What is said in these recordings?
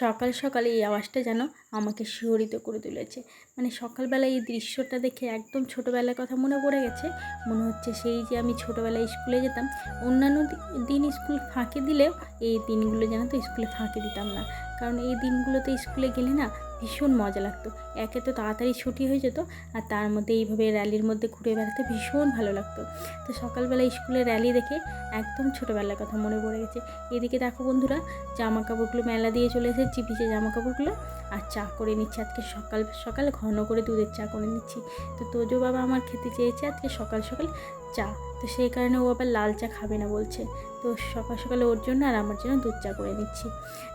সকাল সকাল এই আওয়াজটা যেন আমাকে শিহরিত করে তুলেছে। মানে সকালবেলা এই দৃশ্যটা দেখে একদম ছোটোবেলার কথা মনে পড়ে গেছে। মনে হচ্ছে সেই যে আমি ছোটোবেলায় স্কুলে যেতাম, অন্যান্য দিন স্কুল ফাঁকে দিলেও এই দিনগুলো যেন তো স্কুলে ফাঁকে দিতাম না। কারণ এই দিনগুলোতে স্কুলে গেলে না ভীষণ মজা লাগতো। একে তো তাড়াতাড়ি ছুটি হয়ে যেত আর তার মধ্যে এইভাবে র্যালির মধ্যে ঘুরে বেড়াতে ভীষণ ভালো লাগতো। তো সকালবেলা স্কুলে র্যালি দেখে একদম ছোটোবেলার কথা মনে পড়ে গেছে। এদিকে দেখো বন্ধুরা জামা কাপড়গুলো মেলা দিয়ে চলে এসেছি, ভিজে জামা কাপড়গুলো আর চা করে নিচ্ছি আজকে সকাল সকাল ঘন করে দুধের চা করে নিচ্ছি। তো তোজো বাবা আমার খেতে চেয়েছে আজকে সকাল সকাল। চা। তো সেই কারণে ও আবার লাল চা খাবে না বলছে। তো সকাল সকালে ওর জন্য আর আমার জন্য দুধ চা করে নিচ্ছি।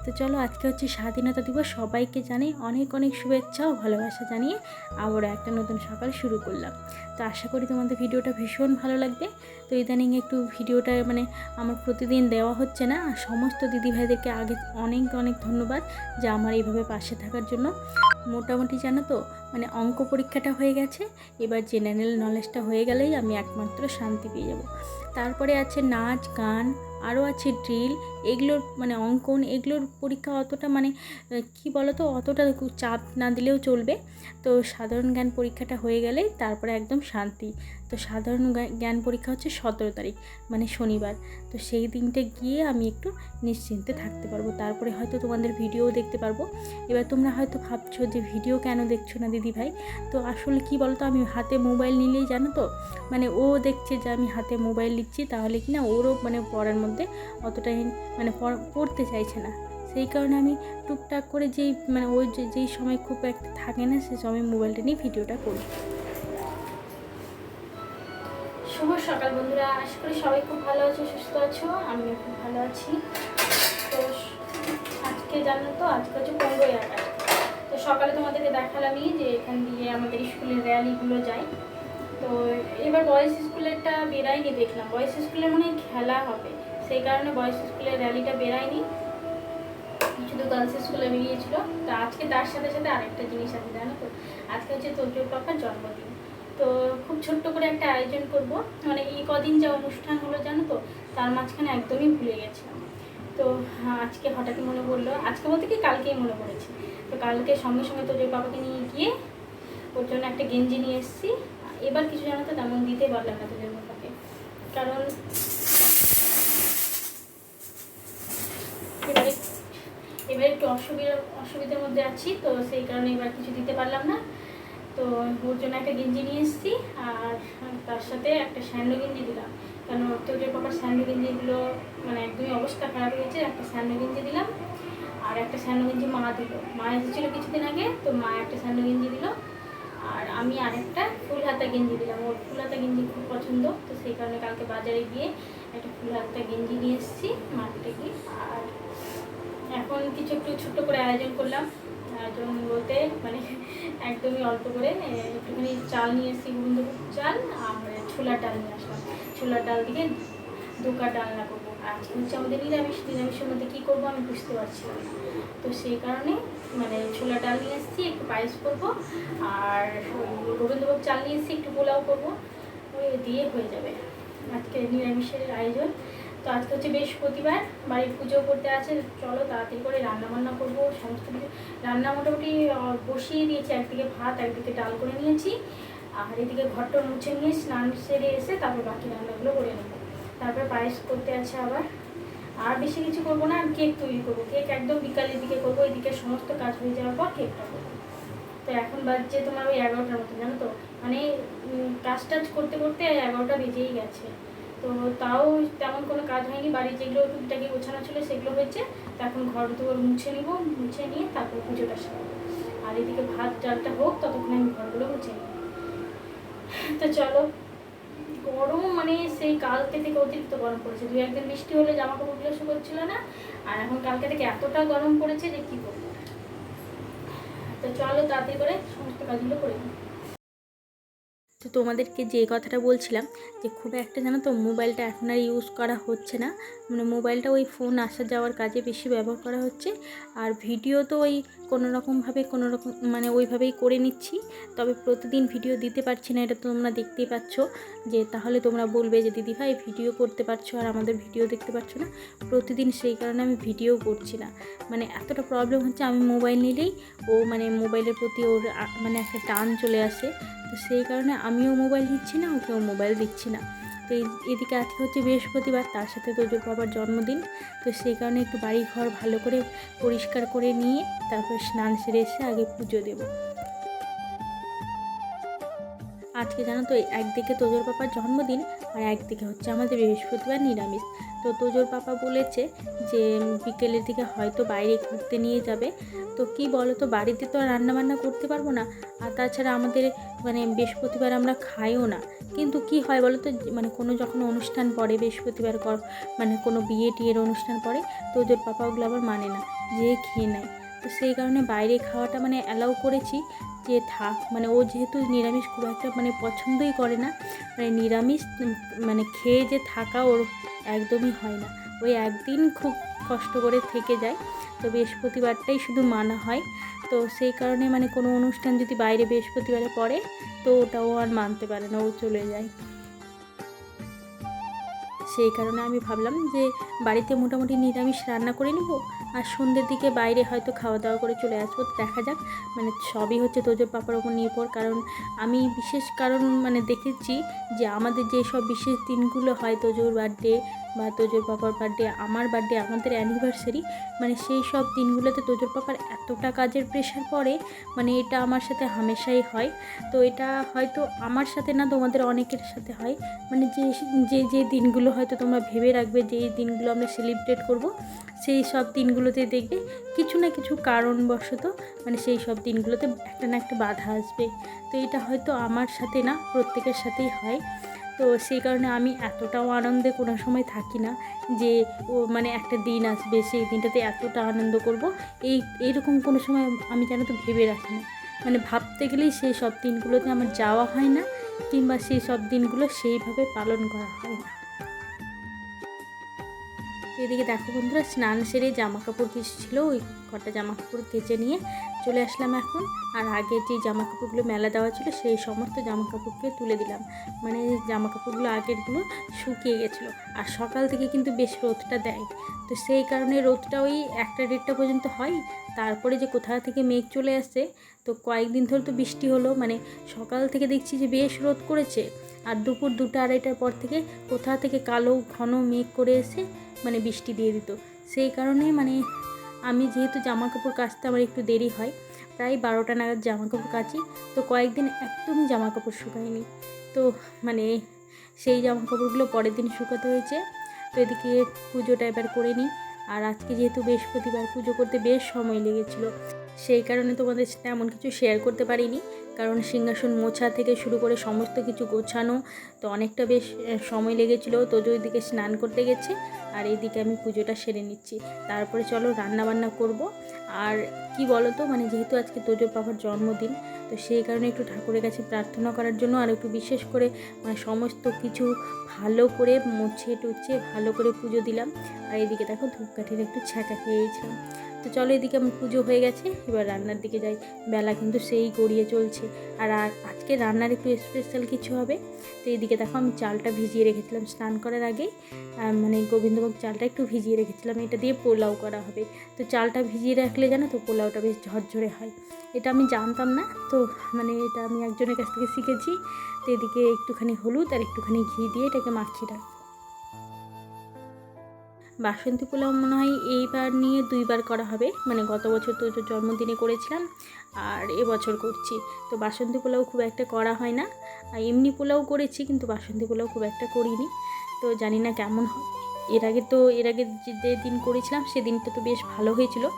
তো চলো আজকে হচ্ছে স্বাধীনতা দিবস। সবাইকে জানাই অনেক অনেক শুভেচ্ছা ও ভালোবাসা জানিয়ে আবারও একটা নতুন সকাল শুরু করলাম। তো আশা করি তোমাদের ভিডিওটা ভীষণ ভালো লাগবে। তো ইদানিং একটু ভিডিওটা মানে আমার প্রতিদিন দেওয়া হচ্ছে না। আর সমস্ত দিদিভাইদেরকে আগে অনেক অনেক ধন্যবাদ যে আমার এইভাবে পাশে থাকার জন্য। মোটামুটি জানো তো মানে অঙ্ক পরীক্ষাটা হয়ে গেছে। এবার জেনারেল নলেজটা হয়ে গেলেই আমি একমাত্র শান্তি পেয়ে যাব। তারপরে আছে নাচ, গান, আরও আছে ড্রিল এগুলোর মানে অঙ্কন, এগুলোর পরীক্ষা অতটা মানে কি বলো তো অতটা চাপ না দিলেও চলবে। তো সাধারণ জ্ঞান পরীক্ষাটা হয়ে গেলে তারপরে একদম শান্তি। তো সাধারণ জ্ঞান পরীক্ষা হচ্ছে সতেরো তারিখ মানে শনিবার। তো সেই দিনটা গিয়ে আমি একটু নিশ্চিন্তে থাকতে পারব। তারপরে হয়তো তোমাদের ভিডিও দেখতে পারব। এবার তোমরা হয়তো ভাবছ যে ভিডিও কেন দেখছ না দিদি ভাই? তো আসলে কি বলতো, আমি হাতে মোবাইল নিলেই জানো তো? মানে ও দেখছে যে আমি হাতে মোবাইল নিচ্ছি তাহলে কি না ওরও মানে পড়ার মধ্যে অতটাই মানে পড়তে চাইছে না। সেই কারণে আমি টুকটাক করে যেই মানে ওই যেই সময় খুব একটা থাকে না সে সময় মোবাইলটা নিয়ে ভিডিওটা করি। শুভ সকাল বন্ধুরা, আশা করি সবাই খুব ভালো আছো, সুস্থ আছো, আমিও খুব ভালো আছি। তো আজকে জানো তো, আজকে হচ্ছে পনেরোই আগস্ট। তো সকালে তোমাদেরকে দেখালামই যে এখান দিয়ে আমাদের স্কুলের র্যালিগুলো যায়। তো এবার বয়েজ স্কুলেরটা বেরায়নি দেখলাম। বয়েজ স্কুলে মনে খেলা হবে। সেই কারণে বয়েজ স্কুলের র্যালিটা বেরায়নি। শুধু গার্লস স্কুলে বেরিয়েছিল। তো আজকে তার সাথে সাথে আরেকটা জিনিস আছে, জানো তো? আজকে হচ্ছে তোজো পাপার জন্মদিন। তো খুব ছোট্ট করে একটা আয়োজন করব। মানে এই কদিন যা অনুষ্ঠান হলো, জানো তো, তার মাঝখানে একদমই ভুলে গেছিলাম। তো আজকে হঠাৎই মনে পড়ল, আজকে বলতে কি কালকেই মনে পড়েছে। তো কালকে সঙ্গে সঙ্গে তোজো পাপাকে নিয়ে গিয়ে ওর জন্য একটা গেঞ্জি নিয়ে এসেছি। এবার কিছু জানো তো, তেমন দিতে পারলাম না তোজো পাপাকে কারণ এবারে, এবার একটু অসুবিধা, অসুবিধার মধ্যে আছি, তো সেই কারণে এবার কিছু দিতে পারলাম না। তো ওর জন্য একটা গেঞ্জি নিয়ে এসেছি, আর তার সাথে একটা স্যান্ডো গেঞ্জি দিলাম। কারণ তোদের পাপার স্যান্ডো গেঞ্জিগুলো মানে একদমই অবস্থা খারাপ হয়ে গেছে, একটা স্যান্ডো গেঞ্জি দিলাম, আর একটা স্যান্ডো গেঞ্জি মা দিল। মা এসেছিল কিছুদিন আগে, তো মা একটা স্যান্ডো গেঞ্জি দিল। আর আমি আরেকটা ফুল হাতা গেঞ্জি দিলাম। ওর ফুল হাতা গেঞ্জি খুব পছন্দ, তো সেই কারণে কালকে বাজারে গিয়ে একটা ফুল হাতা গেঞ্জি নিয়ে এসেছি মার্কেটে গিয়ে। আর এখন কিছু একটু ছোট্ট করে আয়োজন করলাম। আয়োজন বলতে মানে একদমই অল্প করে একটুখানি চাল নিয়ে এসেছি গুঁড়ো চাল আর ছোলার ডাল নিয়ে আসলাম। ছোলার ডাল দিয়ে দুকা ডালনা করব। আজকে হচ্ছে আমাদের নিরামিষ, নিরামিষের মধ্যে কী করব আমি বুঝতে পারছিলাম না। তো সেই কারণে মানে ছোলা ডাল নিয়ে এসেছি, একটু পায়েস করব আর ওই গোবিন্দভোগ চাল নিয়ে এসেছি, একটু পোলাও করব। ওই দিয়ে হয়ে যাবে আজকে নিরামিষের আয়োজন। তো আজকে হচ্ছে বৃহস্পতিবার, বাড়ির পুজো করতে আছে, চলো তাড়াতাড়ি করে রান্না বান্না করব, সমস্ত কিছু। রান্না মোটামুটি বসিয়ে দিয়েছি, একদিকে ভাত, একদিকে ডাল করে নিয়েছি। আর এদিকে ঘরটা মুছে নিয়ে স্নান সেরে এসে তারপর বাকি রান্নাগুলো করে নেব। তারপর পায়েস করতে আছে আবার। আর বেশি কিছু করব না, আর কেক তৈরি করব। কেক একদম বিকালের দিকে করব, এদিকে সমস্ত কাজ হয়ে যাওয়ার পর কেকটা করব। তো এখন বাজছে তোমার ওই এগারোটার মতো জানো তো? মানে কাজ টাজ করতে করতে এগারোটা বেজেই গেছে। তো তাও তেমন কোনো কাজ হয়নি, বাড়ির যেগুলো টুকটাকি গোছানো ছিল সেগুলো হয়েছে। তো এখন ঘর দুয়ার মুছে নিব, মুছে নিয়ে তারপর পুজোটা সারবো। আর এদিকে ভাত, ডালটা হোক, ততক্ষণ আমি ঘরগুলো মুছে নিই তো চলো গরম মানে সেই কালকে থেকে অতিরিক্ত গরম পড়েছে। দু একদিন বৃষ্টি হলে জামা কাপড়গুলো শুকোচ্ছিল না, আর এখন কালকে থেকে এতটা গরম পড়েছে যে কি করব? তো চলো তাড়াতাড়ি করে সমস্ত কাজগুলো করে নিই। তো তোমাদেরকে যে কথাটা বলছিলাম যে খুব একটা জানো তো মোবাইলটা এখন আর ইউজ করা হচ্ছে না। মানে মোবাইলটা ওই ফোন আসা যাওয়ার কাজে বেশি ব্যবহার করা হচ্ছে। আর ভিডিও তো ওই কোনো রকমভাবে কোনো রকম মানে ওইভাবেই করে নিচ্ছি। তবে প্রতিদিন ভিডিও দিতে পারছি না, এটা তোমরা দেখতেই পাচ্ছ। যে তাহলে তোমরা বলবে যে, দিদি ভাই ভিডিও করতে পারছ আর আমাদের ভিডিও দেখতে পারছ না? প্রতিদিন সেই কারণে আমি ভিডিও করছি না। মানে এতটা প্রবলেম হচ্ছে, আমি মোবাইল নিলেই ও মানে মোবাইলের প্রতি ওর মানে একটা টান চলে আসে। তো সেই কারণে আমিও মোবাইল দিচ্ছি না, ওকেও মোবাইল দিচ্ছি না। তো এদিকে আজকে হচ্ছে বৃহস্পতিবার, তার সাথে তোজোর বাবার জন্মদিন। তো সেই কারণে একটু বাড়ি ঘর ভালো করে পরিষ্কার করে নিয়ে তারপর স্নান সেরে এসে আগে পুজো দেবো। আজকে জানো তো, একদিকে তোজোর পাপার জন্মদিন আর একদিকে হচ্ছে আমাদের বৃহস্পতিবার নিরামিষ। তো তোজোর পাপা বলেছে যে বিকেলের দিকে হয়তো বাইরে ঘুরতে নিয়ে যাবে। তো কি বলো তো বাড়িতে তো রান্নাবান্না করতে পারব না। আর তাছাড়া আমাদের মানে বৃহস্পতিবার আমরা খাইও না। কিন্তু কি হয় বলো তো মানে কোনো যখন অনুষ্ঠান পড়ে, বৃহস্পতিবার মানে কোনো বিয়ে টিয়ের অনুষ্ঠান পড়ে, তোজোর পাপা ওগুলো আবার মানে না, যে খেয়ে নেয়। তো সেই কারণে বাইরে খাওয়াটা মানে অ্যালাউ করেছি যে থাক মানে ও যেহেতু নিরামিষ খুব একটা মানে পছন্দই করে না মানে নিরামিষ মানে খেয়ে যে থাকা ওর একদমই হয় না। ওই একদিন খুব কষ্ট করে থেকে যায়, তো বৃহস্পতিবারটাই শুধু মানা হয়। তো সেই কারণে মানে কোনো অনুষ্ঠান যদি বাইরে বৃহস্পতিবারে পড়ে, তো ওটাও আর মানতে পারে না, ও চলে যায়। সেই কারণে আমি ভাবলাম যে বাড়িতে মোটামুটি নিরামিষ রান্না করে নিব আর সন্ধ্যের দিকে বাইরে হয়তো খাওয়া দাওয়া করে চলে আসব। দেখা যাক মানে সবই হচ্ছে তোজোর পাপার ওপর নির্ভর। কারণ আমি বিশেষ কারণ মানে দেখেছি যে আমাদের যে সব বিশেষ দিনগুলো হয় তোজোর বার্থডে বা তোজোর পাপার বার্থডে আমার বার্থডে আমাদের অ্যানিভার্সারি মানে সেই সব দিনগুলোতে তোজোর পাপার এতটা কাজের প্রেশার পড়ে মানে এটা আমার সাথে হামেশাই হয়। তো এটা হয়তো আমার সাথে না, তোমাদের অনেকের সাথে হয়। মানে যে যে যে দিনগুলো হয়তো তোমরা ভেবে রাখবে যে এই দিনগুলো আমরা সেলিব্রেট করব, সেই সব দিনগুলোতে দেখবে কিছু না কিছু কারণবশত মানে সেই সব দিনগুলোতে একটা না একটা বাধা আসবে। তো এটা হয়তো আমার সাথে না, প্রত্যেকের সাথেই হয়। তো সেই কারণে আমি এতটাও আনন্দে কোনো সময় থাকি না যে ও মানে একটা দিন আসবে, সেই দিনটাতে এতটা আনন্দ করব। এই, এইরকম কোনো সময় আমি যেন তো ভেবে রাখি না। মানে ভাবতে গেলেই সেই সব দিনগুলোতে আমার যাওয়া হয় না, কিংবা সেই সব দিনগুলো সেইভাবে পালন করা হয় না। এদিকে দেখো বন্ধুরা, স্নান সেরে জামা কাপড় কিছু ছিল ওই কটা জামা কাপড় কেচে নিয়ে চলে আসলাম এখন। আর আগে যে জামা কাপড়গুলো মেলা দেওয়া ছিল, সেই সমস্ত জামা কাপড়কে তুলে দিলাম। মানে জামা কাপড়গুলো আগেরগুলো শুকিয়ে গেছিল। আর সকাল থেকে কিন্তু বেশ রোদটা দেয়। তো সেই কারণে রোদটা ওই একটা দেড়টা পর্যন্ত হয়। তারপরে যে কোথা থেকে মেঘ চলে আসে, তো কয়েকদিন ধরে তো বৃষ্টি হলো। মানে সকাল থেকে দেখছি যে বেশ রোদ করেছে। আর দুপুর দুটো আড়াইটার পর থেকে কোথা থেকে কালো ঘন মেঘ করে এসে মানে বৃষ্টি দিয়ে দিত। সেই কারণে মানে আমি যেহেতু জামা কাপড় কাচতে আমার একটু দেরি হয়, প্রায় বারোটা নাগাদ জামা কাপড় কাচি। তো কয়েকদিন একদমই জামা কাপড় শুকায়নি। তো মানে সেই জামা কাপড়গুলো পরের দিন শুকাতে হয়েছে। তো এদিকে পুজোটা এবার করে নিই। আর আজকে যেহেতু বৃহস্পতিবার, পুজো করতে বেশ সময় লেগেছিলো। সেই কারণে তোমাদের এমন কিছু শেয়ার করতে পারিনি। কারণ সিংহাসন মোছা থেকে শুরু করে সমস্ত কিছু গোছানো তো অনেকটা বেশ সময় লেগেছিলো। তোজো ওইদিকে স্নান করতে গেছে আর এইদিকে আমি পুজোটা সেরে নিচ্ছি। তারপরে চলো রান্না বান্না করব। আর কি বলো তো মানে যেহেতু আজকে তোজো বাবার জন্মদিন, তো সেই কারণে একটু ঠাকুরের কাছে প্রার্থনা করার জন্য আর একটু বিশেষ করে মানে সমস্ত কিছু ভালো করে মুছে টুছে ভালো করে পুজো দিলাম। আর এদিকে দেখো ধূপকাঠির একটু ছ্যাঁকা খেয়েছিলাম। তো চলো এদিকে আমার পুজো হয়ে গেছে, এবার রান্নার দিকে যাই। বেলা কিন্তু সেই গড়িয়ে চলছে। আর আজকে রান্নার একটু স্পেশাল কিছু হবে। তো এইদিকে দেখো আমি চালটা ভিজিয়ে রেখেছিলাম স্নান করার আগে মানে গোবিন্দভোগ চালটা একটু ভিজিয়ে রেখেছিলাম, এটা দিয়ে পোলাও করা হবে। তো চালটা ভিজিয়ে রাখলে জানো তো পোলাওটা বেশ ঝরঝরে হয়। এটা আমি জানতাম না, তো মানে এটা আমি একজনের কাছ থেকে শিখেছি। তো এদিকে একটুখানি হলুদ আর একটুখানি ঘি দিয়ে এটাকে মাখিয়ে রাখব। বাসন্তী পোলাও মনে হয় এইবার নিয়ে দুইবার করা হবে। মানে গত বছর তো জন্মদিনে করেছিলাম, আর এবছর করছি। তো বাসন্তী পোলাও খুব একটা করা হয় না। আর এমনি পোলাও করেছি, কিন্তু বাসন্তী পোলাও খুব একটা করিনি। তো জানি না কেমন এর আগে তো, এর আগে যে যে দিন করেছিলাম, সেদিনটা তো বেশ ভালো হয়েছিল।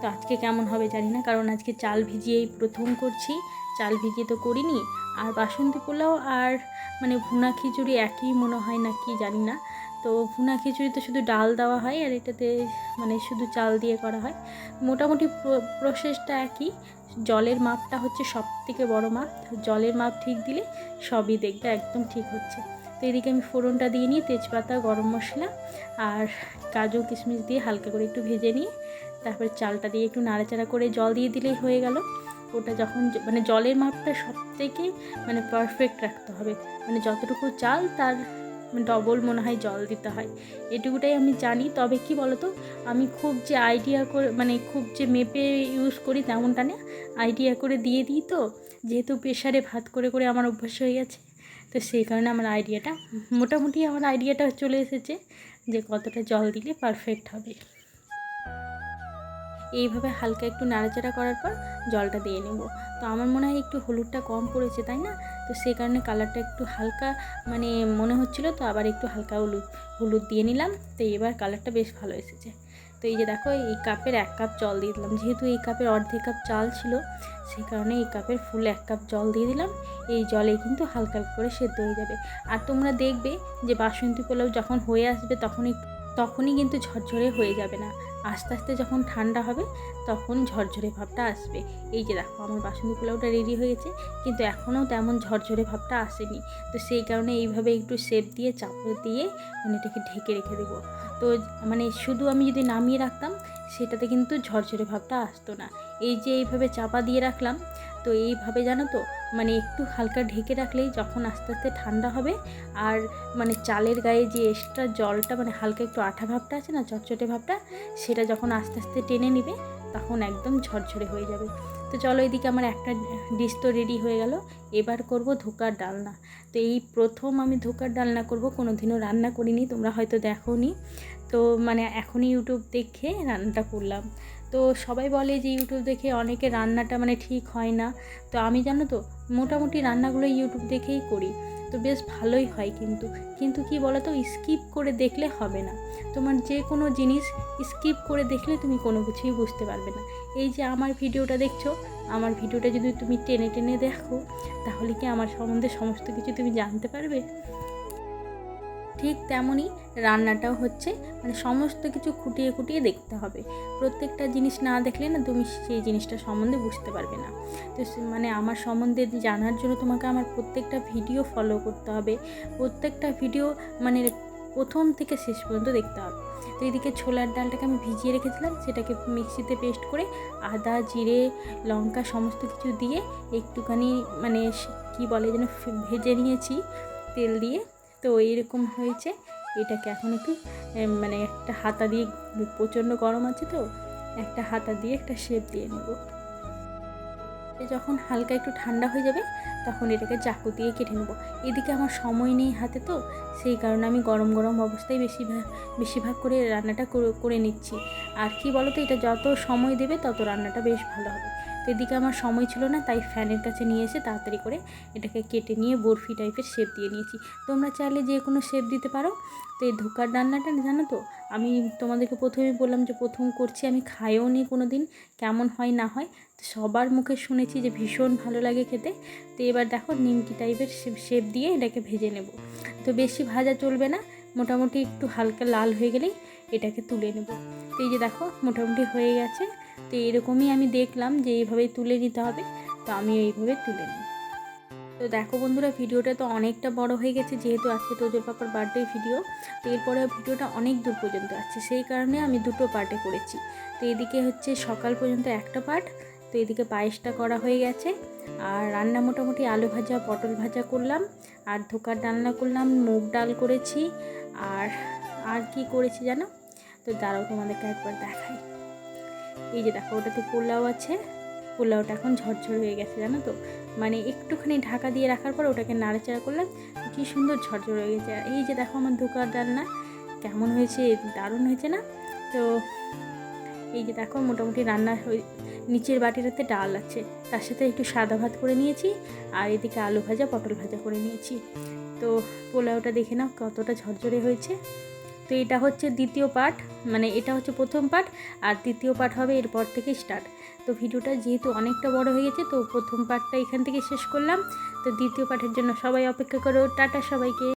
তো আজকে কেমন হবে জানি না, কারণ আজকে চাল ভিজিয়েই প্রথম করছি। চাল ভিজিয়ে তো করিনি। আর বাসন্তী পোলাও আর মানে ভুনা খিচুড়ি একই মনে হয় না কি জানি না। তো ভুনা খিচুড়িতে শুধু ডাল দেওয়া হয় আর এটাতে মানে শুধু চাল দিয়ে করা হয়। মোটামুটি প্রসেসটা একই। জলের মাপটা হচ্ছে সব থেকে বড়ো মাপ। জলের মাপ ঠিক দিলে সবই দেখবে, একদম ঠিক হচ্ছে। তো এদিকে আমি ফোড়নটা দিয়ে নিই তেজপাতা, গরম মশলা আর কাজু, কিশমিশ দিয়ে হালকা করে একটু ভেজে নিয়ে তারপরে চালটা দিয়ে একটু নাড়াচাড়া করে জল দিয়ে দিলেই হয়ে গেল। ওটা যখন মানে জলের মাপটা সব থেকে মানে পারফেক্ট রাখতে হবে। মানে যতটুকু চাল তার ডবল মনে হয় জল দিতে হয়। এটুকুটাই আমি জানি। তবে কি বলতো? আমি খুব যে আইডিয়া করে মানে খুব যে মেপে ইউজ করি তেমনটা না। আইডিয়া করে দিয়ে দিই তো। যেহেতু প্রেশারে ভাত করে করে আমার অভ্যাস হয়ে গেছে। তো সেই কারণে আমার আইডিয়াটা মোটামুটি আমার আইডিয়াটা চলে এসেছে যে কতটা জল দিলে পারফেক্ট হবে। এইভাবে হালকা একটু নাড়াচাড়া করার পর জলটা দিয়ে নেব। তো আমার মনে হয় একটু হলুদটা কম পড়েছে, তাই না? তো সেই কারণে কালারটা একটু হালকা মানে মনে হচ্ছিল তো আবার একটু হালকা হলুদ হলুদ দিয়ে নিলাম। তো এবার কালারটা বেশ ভালো এসেছে। তো এই যে দেখো, এই কাপের এক কাপ জল দিয়ে দিলাম। যেহেতু এই কাপের অর্ধেক কাপ চাল ছিল সেই কারণে এই কাপের ফুল এক কাপ জল দিয়ে দিলাম। এই জলে কিন্তু হালকা হালকা করে সেদ্ধ হয়ে যাবে। আর তোমরা দেখবে যে বাসন্তী পোলাও যখন হয়ে আসবে, তখনই তখনই কিন্তু ঝরঝরে হয়ে যাবে না। আস্তে আস্তে যখন ঠান্ডা হবে তখন ঝরঝরে ভাবটা আসবে। এই যে দেখো, আমার বাসন্তী পোলাওটা রেডি হয়েছে কিন্তু এখনও তেমন ঝরঝরে ভাবটা আসেনি। তো সেই কারণে এইভাবে একটু শেপ দিয়ে, চাপড় দিয়ে মানে এটাকে ঢেকে রেখে দেবো। তো মানে শুধু আমি যদি নামিয়ে রাখতাম, সেটাতে কিন্তু ঝরঝরে ভাবটা আসতো না। এই যে এইভাবে চাপা দিয়ে রাখলাম তো এইভাবে জানো তো মানে একটু হালকা ঢেকে রাখলেই যখন আস্তে আস্তে ঠান্ডা হবে আর মানে চালের গায়ে যে এক্সট্রা জলটা মানে হালকা একটু আঠা ভাবটা আছে না, চটচটে ভাবটা, সেটা যখন আস্তে আস্তে টেনে নিবে তখন একদম ঝরঝরে হয়ে যাবে। তো চলো এদিকে আমার একটা ডিশ তো রেডি হয়ে গেল, এবার করব ধোকার ডালনা। তো এই প্রথম আমি ধোকার ডালনা করব কোনো দিনও রান্না করিনি, তোমরা হয়তো দেখোনি। তো মানে এখনই ইউটিউব দেখে রান্নাটা করলাম। তো সবাই বলে যে ইউটিউব দেখে অনেকে রান্নাটা মানে ঠিক হয় না। তো আমি জানো তো, মোটামুটি রান্নাগুলো ইউটিউব দেখেই করি। তো বেশ ভালোই হয় কিন্তু। কিন্তু কি বলো তো স্কিপ করে দেখলে হবে না। তোমার যে কোনো জিনিস স্কিপ করে দেখলে তুমি কোনো কিছুই বুঝতে পারবে না। এই যে আমার ভিডিওটা দেখছ, আমার ভিডিওটা যদি তুমি টেনে টেনে দেখো, তাহলে কি আমার সম্বন্ধে সমস্ত কিছু তুমি জানতে পারবে? ঠিক তেমনই রান্নাটাও হচ্ছে। মানে সমস্ত কিছু খুঁটিয়ে খুঁটিয়ে দেখতে হবে। প্রত্যেকটা জিনিস না দেখলে না তুমি সেই জিনিসটা সম্বন্ধে বুঝতে পারবে না। তো মানে আমার সম্বন্ধে জানার জন্য তোমাকে আমার প্রত্যেকটা ভিডিও ফলো করতে হবে। প্রত্যেকটা ভিডিও মানে প্রথম থেকে শেষ পর্যন্ত দেখতে হবে। তো এদিকে ছোলার ডালটাকে আমি ভিজিয়ে রেখেছিলাম। সেটাকে মিক্সিতে পেস্ট করে আদা, জিরে, লঙ্কা সমস্ত কিছু দিয়ে একটুখানি মানে কি বলে যেন, ভেজে নিয়েছি তেল দিয়ে। তো এইরকম হয়েছে। এটাকে এখন একটু মানে একটা হাতা দিয়ে প্রচণ্ড গরম আছে তো, একটা হাতা দিয়ে একটা শেপ দিয়ে নেব। যখন হালকা একটু ঠান্ডা হয়ে যাবে, তখন এটাকে চাকু দিয়ে কেটে নেব। এদিকে আমার সময় নেই হাতে তো, সেই কারণে আমি গরম গরম অবস্থায় বেশিরভাগ বেশিরভাগ করে রান্নাটা করে- করে নিচ্ছি। আর কি বলো তো এটা যত সময় দেবে তত রান্নাটা বেশ ভালো হবে। তো এদিকে আমার সময় ছিল না, তাই ফ্যানের কাছে নিয়ে এসে তাড়াতাড়ি করে এটাকে কেটে নিয়ে বরফি টাইপের শেপ দিয়ে নিয়েছি। তোমরা চাইলে যে কোনো শেপ দিতে পারো। তো এই ধোকার রান্নাটা জানো তো, আমি তোমাদেরকে প্রথমে বললাম যে প্রথম করছি, আমি খাইও নি কোনো দিন কেমন হয় না হয়। তো সবার মুখে শুনেছি যে ভীষণ ভালো লাগে খেতে। তো এবার দেখো নিমকি টাইপের শেপ দিয়ে এটাকে ভেজে নেব। তো বেশি ভাজা চলবে না, মোটামুটি একটু হালকা লাল হয়ে গেলেই এটাকে তুলে নেব। তো এই যে দেখো, মোটামুটি হয়ে গেছে। তো এরকমই আমি দেখলাম যে এইভাবেই তুলে নিতে হবে, তো আমি এইভাবে তুলে নিই। তো দেখো বন্ধুরা, ভিডিওটা তো অনেকটা বড় হয়ে গেছে, যেহেতু আজকে তোজোর পাপার বার্থডে ভিডিও তো এরপরে ভিডিওটা অনেক দূর পর্যন্ত আসছে সেই কারণে আমি দুটো পার্টে করেছি। তো এদিকে হচ্ছে সকাল পর্যন্ত একটা পার্ট তো এদিকে পায়েসটা করা হয়ে গেছে, আর রান্না মোটামুটি আলু ভাজা, পটল ভাজা করলাম, আর ধোকার ডালনা করলাম, মুগ ডাল করেছি, আর আর কি করেছি জানো? তো দাঁড়াও তোমাদেরকে একবার দেখাই। এই যে দেখো, ওটাতে পোলাও আছে। পোলাওটা এখন ঝরঝর হয়ে গেছে, জানো তো? মানে একটুখানি ঢাকা দিয়ে রাখার পর ওটাকে নাড়াচাড়া করলাম, কি সুন্দর ঝরঝর হয়ে গেছে। এই যে দেখো আমার ধোকার ডালনা, কেমন হয়েছে? দারুণ হয়েছে না? তো এই যে দেখো, মোটামুটি রান্না নিচের বাটিটাতে ডাল আছে। তার সাথে একটু সাদা ভাত করে নিয়েছি, আর এদিকে আলু ভাজা, পটল ভাজা করে নিয়েছি। তো পোলাওটা দেখে নাও কতটা ঝরঝরে হয়েছে। তো এটা হচ্ছে দ্বিতীয় পার্ট মানে এটা হচ্ছে প্রথম পার্ট আর তৃতীয় পার্ট হবে এরপর থেকে স্টার্ট তো ভিডিওটা যেহেতু অনেকটা বড় হয়ে গেছে, তো প্রথম পার্টটা এখান থেকে শেষ করলাম। তো দ্বিতীয় পার্টের জন্য সবাই অপেক্ষা করো, টাটা সবাইকে।